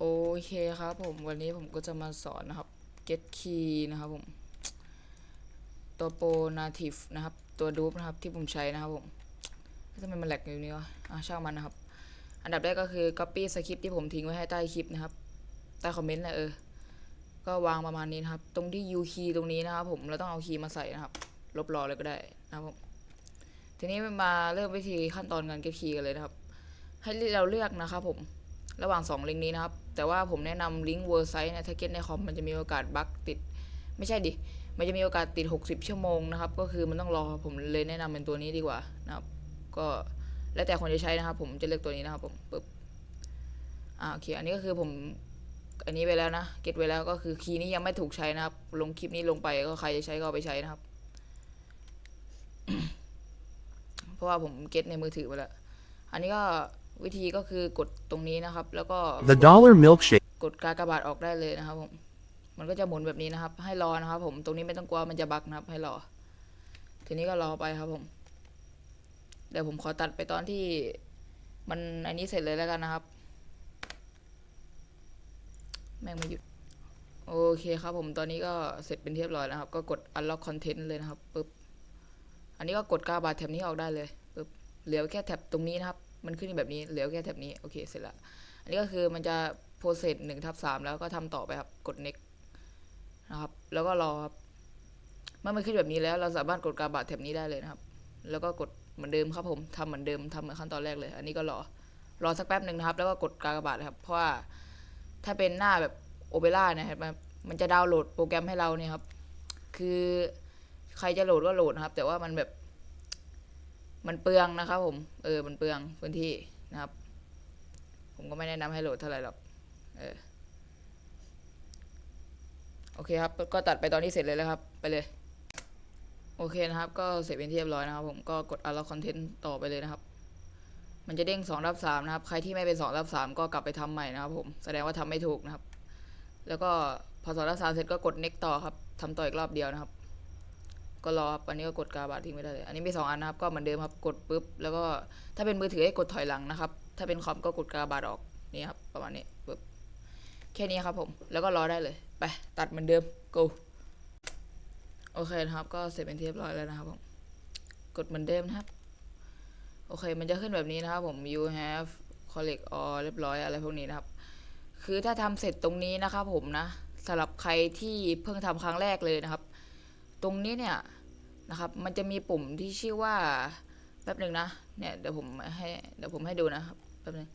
โอเคครับ ผมวันนี้ผมก็จะมาสอนนะครับ get key นะครับผม ตัวโปร native นะครับ ตัวดูปนะครับที่ผมใช้นะครับผมทำไมมันแหลกอยู่นี่วะอะช่างมันนะครับ อันดับแรกก็คือ copy สคริปที่ผมทิ้งไว้ให้ใต้คลิปนะครับ ใต้คอมเมนต์แหละเออ ก็วางประมาณนี้นะครับ ตรงที่ u key ตรงนี้นะครับผมเราต้องเอาคีย์มาใส่นะครับ ลบรอเลยก็ได้นะครับผมทีนี้มาเริ่มวิธีขั้นตอนการ get key กันเลยนะครับ ให้เราเลือกนะครับผม ระหว่าง 2 ลิงก์นี้นะครับ แต่ว่าผมแนะนำลิงก์เวอร์ไซต์นะถ้าเก็ตในคอมมันจะมีโอกาสบั๊กติด ไม่ใช่ดิ มันจะมีโอกาสติด 60 ชั่วโมงนะครับ ก็คือมันต้องรอผมเลยแนะนำเป็นตัวนี้ดีกว่านะครับ ก็แล้วแต่คนจะใช้นะครับ ผมจะเลือกตัวนี้นะครับผมปึ๊บอ่าโอเคอันนี้ก็คือผมอันนี้ไปแล้วนะเก็ตไว้แล้วก็คือคีย์นี้ยังไม่ถูกใช้นะครับ ลงคลิปนี้ลงไปก็ใครจะใช้ก็ไปใช้นะครับ เพราะว่าผมเก็ตในมือถือไปแล้ว อันนี้ก็ วิธีก็คือกดตรงนี้นะครับ แล้วก็ The dollar milkshake. กดกากบาทออกได้เลยนะครับผมมันก็จะหมุนแบบนี้นะครับ ให้รอนะครับ ผมตรงนี้ไม่ต้องกลัวมันจะบักนะครับ ให้รอ ทีนี้ก็รอไปครับผม เดี๋ยวผมขอตัดไปตอนที่มันอันนี้เสร็จเลยแล้วกันนะครับ แม่งไม่หยุด โอเคครับผมตอนนี้ก็เสร็จเป็นที่เรียบร้อยแล้วครับ ก็กด unlock content เลยนะครับปึ๊บอันนี้ก็กดกาบาทแท็บนี้ออกได้เลยปึ๊บเหลือแค่แท็บตรงนี้นะครับ มันขึ้นแบบนี้เหลือแค่แท็บนี้โอเคเสร็จละอันนี้ก็คือมันจะโปรเซสหนึ่งทับสามแล้วก็ทำต่อไปครับกด next นะครับ แล้วก็รอครับเมื่อมันขึ้นแบบนี้แล้วเราสามารถกดกาบาทแท็บนี้ได้เลยนะครับ แล้วก็กดเหมือนเดิมครับผมทำเหมือนเดิมทำเหมือนขั้นตอนแรกเลย อันนี้ก็รอรอสักแป๊บหนึ่งนะครับ แล้วก็กดกากบาทนะครับ เพราะว่าถ้าเป็นหน้าแบบโอเปร่าเนี่ยครับมันมันจะดาวน์โหลดโปรแกรมให้เราเนี่ยครับ คือใครจะโหลดก็โหลดนะครับ แต่ว่ามันแบบ มันเปลืองนะครับผม เออ มันเปลืองพื้นที่นะครับ ผมก็ไม่แนะนำให้โหลดเท่าไหร่หรอก เออ โอเคครับ ก็ตัดไปตอนนี้เสร็จเลยแล้วครับ ไปเลย โอเคนะครับ ก็เสร็จเป็นที่เรียบร้อยนะครับ ผม ก็กด unlock content ต่อไปเลยนะครับ มันจะเด้ง2รับ3นะครับ ใครที่ไม่เป็น2รับ3ก็กลับไปทำใหม่นะครับ ผม แสดงว่าทำไม่ถูกนะครับ แล้วก็พอ2รับ3เสร็จก็กด next ต่อครับทำต่ออีกรอบเดียวนะครับ ก็รออันนี้ก็กดกาบาททิ้งไม่ได้เลย อันนี้มีสองอันนะครับ ก็เหมือนเดิมครับกดปุ๊บ แล้วก็ถ้าเป็นมือถือให้กดถอยหลังนะครับ ถ้าเป็นคอมก็กดกาบาทออกนี่ครับประมาณนี้ปุ๊บแค่นี้ครับผม แล้วก็รอได้เลย ไปตัดเหมือนเดิม go โอเคนะครับ ก็เสร็จเป็นที่เรียบร้อยแล้วนะครับผมกดเหมือนเดิมนะครับ โอเค มันจะขึ้นแบบนี้นะครับผม you have collect all เรียบร้อยอะไรพวกนี้นะครับ คือถ้าทำเสร็จตรงนี้นะครับผมนะสำหรับใครที่เพิ่งทำครั้งแรกเลยนะครับ ตรงนี้เนี่ยนะครับ มันจะมีปุ่มที่ชื่อว่าแป๊บหนึ่งนะ เนี่ยเดี๋ยวผมให้เดี๋ยวผมให้ดูนะครับแป๊บหนึง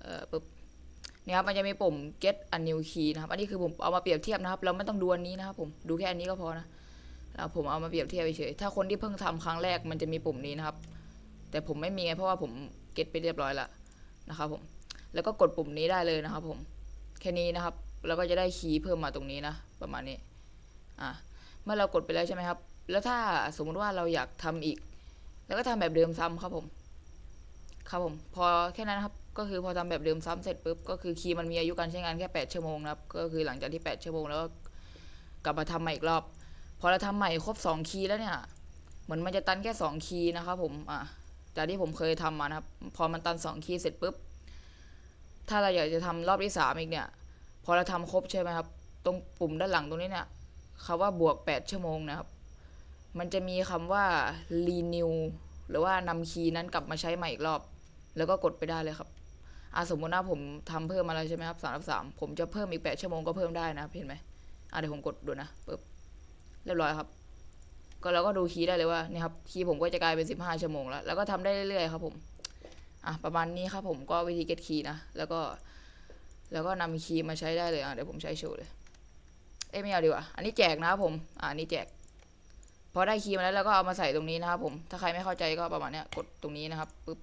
เอ่อปึ๊บเนี่ยครับมันจะมีปุ่ม get a new key นะครับ อันนี้คือผมเอามาเปรียบเทียบนะครับ เราไม่ต้องดูอันนี้นะครับผมดูแค่อันนี้ก็พอนะอ่าผมเอามาเปรียบเทียบเฉยถ้าคนที่เพิ่งทำครั้งแรกมันจะมีปุ่มนี้นะครับ แต่ผมไม่มีไงเพราะว่าผมเก็ตไปเรียบร้อยแล้วนะครับผมแล้วก็กดปุ่มนี้ได้เลยนะครับ ผมแค่นี้นะครับ แล้วก็จะได้คีย์เพิ่มมาตรงนี้นะ ประมาณนี้อะ มื่อเรากดไปแล้วใช่ไหมครับ แล้วถ้าสมมุติว่าเราอยากทำอีก แล้วก็ทำแบบเดิมซ้ำครับผม ครับผม พอแค่นั้นครับ ก็คือพอทำแบบเดิมซ้ำเสร็จปุ๊บ ก็คือคีย์มันมีอายุการใช้งานแค่8ชั่วโมงนะครับ ก็คือหลังจากที่8ชั่วโมงแล้วก็กลับมาทำใหม่อีกรอบ พอเราทำใหม่ครบ2คีย์แล้วเนี่ย เหมือนมันจะตันแค่2คีย์นะครับ ผม อะ จากที่ผมเคยทำมานะครับ พอมันตัน2คีย์เสร็จปุ๊บ ถ้าเราอยากจะทำรอบที่สามอีกเนี่ย พอเราทำครบใช่ไหมครับ ตรงปุ่มด้านหลังตรงนี้เนี่ย คำว่าบวก 8 ชั่วโมงนะครับ มันจะมีคำว่า renew หรือว่านำคีย์นั้นกลับมาใช้ใหม่อีกรอบ แล้วก็กดไปได้เลยครับอะสมมติว่าผมทำเพิ่มมาแล้วใช่ไหมครับสามสามผมจะเพิ่มอีก 8 ชั่วโมงก็เพิ่มได้นะเห็นไหมอะเดี๋ยวผมกดดูนะปึ๊บเรียบร้อยครับก็เราก็ดูคีย์ได้เลยว่านี่ครับคีย์ผมก็จะกลายเป็น 15 ชั่วโมงแล้ว แล้วก็ทำได้เรื่อยๆครับผมอะประมาณนี้ครับผมก็วิธี get key นะ แล้วก็ แล้วก็นำคีย์มาใช้ได้เลยอะเดี๋ยวผมใช้โชว์เลย เอ้ไม่เอาดีกว่า อันนี้แจกนะครับผม อ่านนี้แจก พอได้คีย์มาแล้วเราก็เอามาใส่ตรงนี้นะครับผม ถ้าใครไม่เข้าใจก็ประมาณเนี้ย กดตรงนี้นะครับปึ๊บ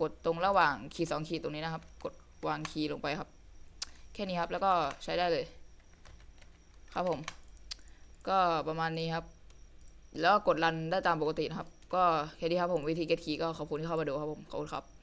กดตรงระหว่างคีย์สองคีย์ตรงนี้นะครับ กดวางคีย์ลงไปครับ แค่นี้ครับ แล้วก็ใช้ได้เลย ครับผม ก็ประมาณนี้ครับ แล้วกกดรันได้ตามปกตินะครับ ก็แค่นี้ครับผมวิธี get key ก็ขอบคุณที่เข้ามาดูครับผม ขอบคุณครับ